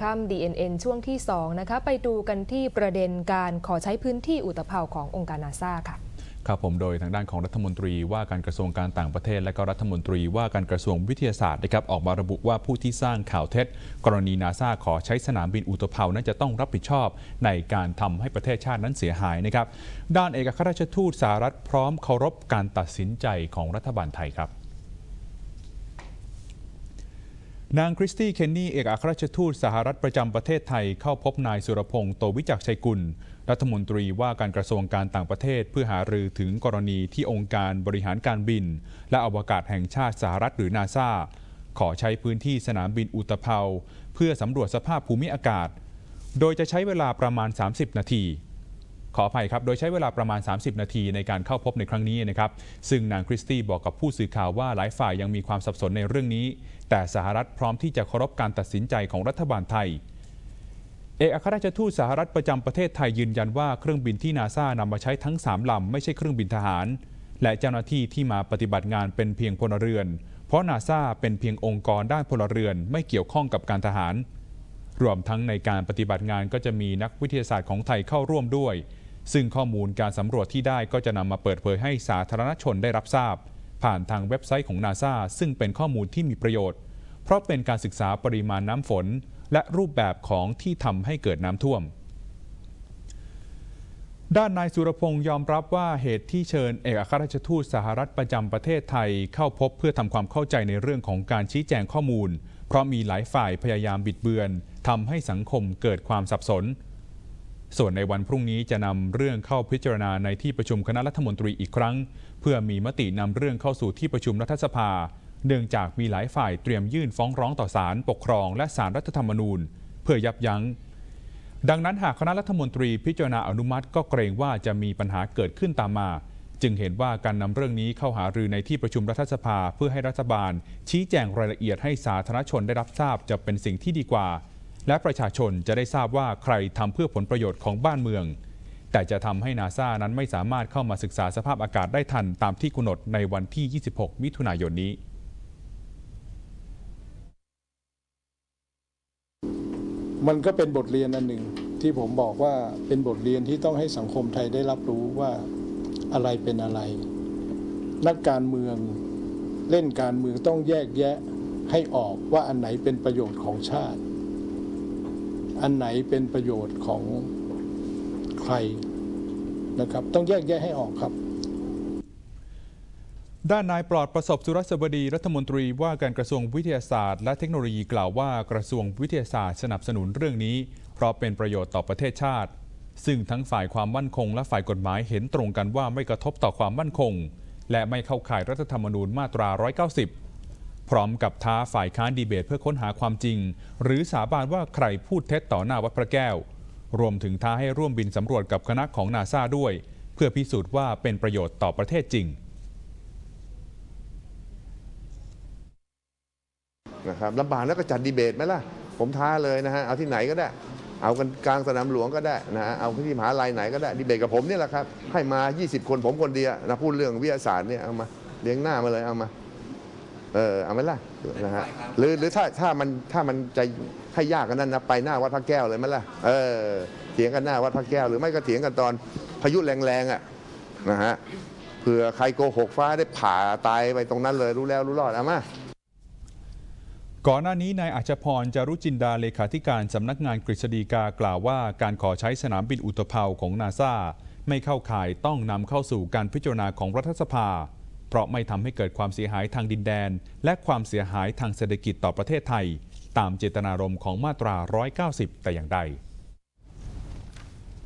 ค่ำ DNN ช่วงที่ 2 นะคะ ไปดูกันที่ประเด็นการขอใช้พื้นที่อุตภาวขององค์การนาซาค่ะครับผมโดยทางด้านของรัฐมนตรีว่าการกระทรวงการต่างประเทศ และก็รัฐมนตรีว่าการกระทรวงวิทยาศาสตร์นะครับออกมาระบุว่าผู้ที่สร้างข่าวเท็จ กรณีนาซาขอใช้สนามบินอุตภาวนั้นจะต้องรับผิดชอบในการทำให้ประเทศชาตินั้นเสียหายนะครับด้านเอกอัครราชทูตสหรัฐพร้อมเคารพการตัดสินใจของรัฐบาลไทยครับ นางคริสตี้เคนนี่เอกอัครราชทูตสหรัฐประจำประเทศไทยเข้าพบนายสุรพงศ์โตวิจักชัยกุล รัฐมนตรีว่าการกระทรวงการต่างประเทศ เพื่อหารือถึงกรณีที่องค์การบริหารการบิน และอวกาศแห่งชาติสหรัฐหรือนาซาขอใช้พื้นที่สนามบินอุตภเปาเพื่อสำรวจสภาพภูมิอากาศ โดยจะใช้เวลาประมาณ 30 นาที ขออภัยครับ โดยใช้เวลาประมาณ 30 นาทีในการเข้าพบในครั้งนี้นะครับ ซึ่งนางคริสตี้บอกกับผู้สื่อข่าวว่าหลายฝ่ายยังมีความสับสนในเรื่องนี้ แต่สหรัฐพร้อมที่จะเคารพการตัดสินใจของรัฐบาลไทย เอกอัครราชทูตสหรัฐประจำประเทศไทยยืนยันว่าเครื่องบินที่นาซานำมาใช้ทั้ง 3ลำไม่ใช่เครื่องบินทหาร และเจ้าหน้าที่ที่มาปฏิบัติงานเป็นเพียงพลเรือน เพราะนาซาเป็นเพียงองค์กรด้านพลเรือนไม่เกี่ยวข้องกับการทหาร รวมทั้งในการปฏิบัติงานก็จะมีนักวิทยาศาสตร์ของไทยเข้าร่วมด้วย ซึ่งข้อมูลการสำรวจที่ได้ก็จะนำมาเปิดเผยให้สาธารณชนได้รับทราบ ผ่านทางเว็บไซต์ของนาซาซึ่งเป็นข้อมูลที่มีประโยชน์ เพราะเป็นการศึกษาปริมาณน้ำฝน และรูปแบบของที่ทำให้เกิดน้ำท่วม ด้านนายสุรพงศ์ยอมรับว่าเหตุที่เชิญเอกอัครราชทูตสหรัฐประจำประเทศไทยเข้าพบเพื่อทำความเข้าใจในเรื่องของการชี้แจงข้อมูล เพราะมีหลายฝ่ายพยายามบิดเบือนทำให้สังคมเกิดความสับสน ส่วนในวันพรุ่งนี้จะนำเรื่องเข้าพิจารณาในที่ประชุมคณะรัฐมนตรีอีกครั้ง เพื่อมีมตินำเรื่องเข้าสู่ที่ประชุมรัฐสภา เนื่องจากมีหลายฝ่ายเตรียมยื่นฟ้องร้องต่อศาลปกครองและศาลรัฐธรรมนูญ เพื่อยับยั้ง ดังนั้นหากคณะรัฐมนตรีพิจารณาอนุมัติ ก็เกรงว่าจะมีปัญหาเกิดขึ้นตามมา จึงเห็นว่าการนำเรื่องนี้เข้าหารือในที่ประชุมรัฐสภา เพื่อให้รัฐบาล ชี้แจงรายละเอียดให้สาธารณชนได้รับทราบจะเป็นสิ่งที่ดีกว่า และประชาชนจะได้ทราบว่าใครทำเพื่อผลประโยชน์ของบ้านเมือง แต่จะทำให้นาซานั้นไม่สามารถเข้ามาศึกษาสภาพอากาศได้ทันตามที่กำหนดในวันที่ 26 มิถุนายนนี้มันก็เป็นบทเรียนอันหนึ่งที่ผมบอกว่าเป็นบทเรียนที่ต้องให้สังคมไทยได้รับรู้ว่าอะไรเป็นอะไร นักการเมืองเล่นการเมืองต้องแยกแยะให้ออกว่าอันไหนเป็นประโยชน์ของชาติ อันไหนเป็นประโยชน์ของใครนะครับ ต้องแยกแยะให้ออกครับ ด้านนายปลอดประสบสุรสบดีรัฐมนตรีว่าการกระทรวงวิทยาศาสตร์ และเทคโนโลยีกล่าวว่ากระทรวงวิทยาศาสตร์สนับสนุนเรื่องนี้ เพราะเป็นประโยชน์ต่อประเทศชาติ ซึ่งทั้งฝ่ายความมั่นคง และฝ่ายกฎหมายเห็นตรงกันว่าไม่กระทบต่อความมั่นคง และไม่เข้าข่ายรัฐธรรมนูญมาตรา 190 พร้อมกับท้าฝ่ายค้านดีเบตเพื่อค้นหาความจริง หรือสาบานว่าใครพูดเท็จต่อหน้าวัดพระแก้ว รวมถึงท้าให้ร่วมบินสำรวจกับคณะของนาซาด้วย เพื่อพิสูจน์ว่าเป็นประโยชน์ต่อประเทศจริงนะครับลำบากแล้วก็จัดดีเบตไหมล่ะ ผมท้าเลยนะฮะ เอาที่ไหนก็ได้ เอากันกลางสนามหลวงก็ได้นะฮะ เอาที่มหาลัยไหนก็ได้ ดีเบตกับผมนี่แหละครับ ให้มา 20 คนผมคนเดียวนะพูดเรื่องวิทยาศาสตร์เนี่ยเอามาเลี้ยงหน้ามาเลยเอามา เออเอาไหมล่ะนะฮะหรือหรือถ้าถ้ามันถ้ามันจะให้ยากกันนั้นนะไปหน้าวัดพระแก้วเลยไหมล่ะเออเถียงกันหน้าวัดพระแก้ว หรือไม่ก็เถียงกันตอนพายุแรงๆอะนะฮะเผื่อใครโกหกฟ้าได้ผ่าตายไปตรงนั้นเลยรู้แล้วรู้รอดเอามาก่อนหน้านี้นายอัจพรจารุจินดาเลขาธิการสำนักงานกฤษฎีกากล่าวว่า การขอใช้สนามบินอุตภเปาของนาซาไม่เข้าข่ายต้องนำเข้าสู่การพิจารณาของรัฐสภา เพราะไม่ทำให้เกิดความเสียหายทางดินแดน และความเสียหายทางเศรษฐกิจต่อประเทศไทย ตามเจตนารมณ์ของมาตรา 190 แต่อย่างใด